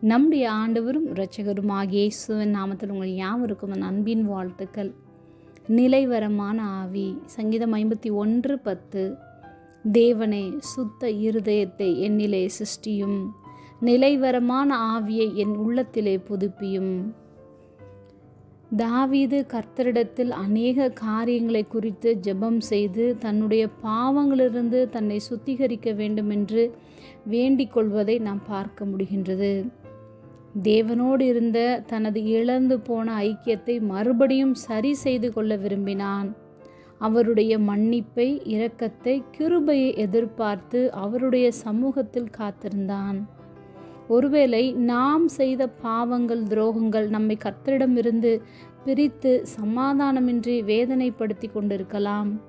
நம்முடைய ஆண்டவரும் இரட்சகருமாகிய இயேசுவின் நாமத்தில் உங்கள் யாவருக்கும் அன்பின் வாழ்த்துக்கள். நிலைவரமான ஆவி சங்கீதம் ஐம்பத்தி ஒன்று பத்து. தேவனே சுத்த இருதயத்தை என்னிலே சிருஷ்டியும். நிலைவரமான ஆவியை என் உள்ளத்திலே புதுப்பியும். தாவீது கர்த்தரிடத்தில் அநேக காரியங்களை குறித்து ஜெபம் செய்து தன்னுடைய பாவங்களிலிருந்து தன்னை சுத்திகரிக்க வேண்டும் என்று வேண்டிக் கொள்வதை நாம் பார்க்க முடிகின்றது. தேவனோடு இருந்த தனது இழந்து போன ஐக்கியத்தை மறுபடியும் சரி செய்து கொள்ள விரும்பினான். அவருடைய மன்னிப்பை இரக்கத்தை கிருபையை எதிர்பார்த்து அவருடைய சமூகத்தில் காத்திருந்தான். ஒருவேளை நாம் செய்த பாவங்கள் துரோகங்கள் நம்மை கத்தரிடமிருந்து பிரித்து சமாதானமின்றி வேதனைப்படுத்தி கொண்டிருக்கலாம்.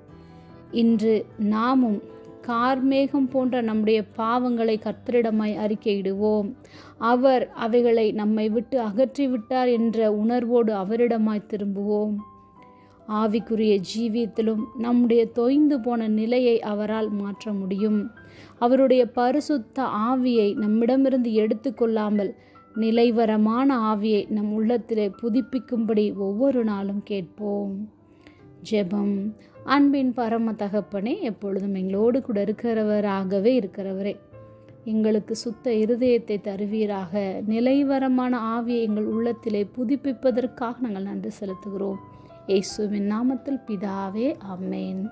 இன்று நாமும் கார்மேகம் போன்ற நம்முடைய பாவங்களை கர்த்தரிடமாய் அறிக்கையிடுவோம். அவர் அவைகளை நம்மை விட்டு அகற்றிவிட்டார் என்ற உணர்வோடு அவரிடமாய் திரும்புவோம். ஆவிக்குரிய ஜீவியத்திலும் நம்முடைய தொய்ந்து போன நிலையை அவரால் மாற்ற முடியும். அவருடைய பரிசுத்த ஆவியை நம்மிடமிருந்து எடுத்துக்கொள்ளாமல் நிலைவரமான ஆவியை நம் உள்ளத்திலே புதுப்பிக்கும்படி ஒவ்வொரு நாளும் கேட்போம். ஜெபம். அன்பின் பரம தகப்பனே எப்பொழுதும் எங்களோடு கூட இருக்கிறவராகவே இருக்கிறவரே. எங்களுக்கு சுத்த இருதயத்தை தருவீராக. நிலைவரமான ஆவியை எங்கள் உள்ளத்திலே புதுப்பிப்பதற்காக நாங்கள் நன்றி செலுத்துகிறோம். இயேசுவின் நாமத்தில் பிதாவே அம்மேன்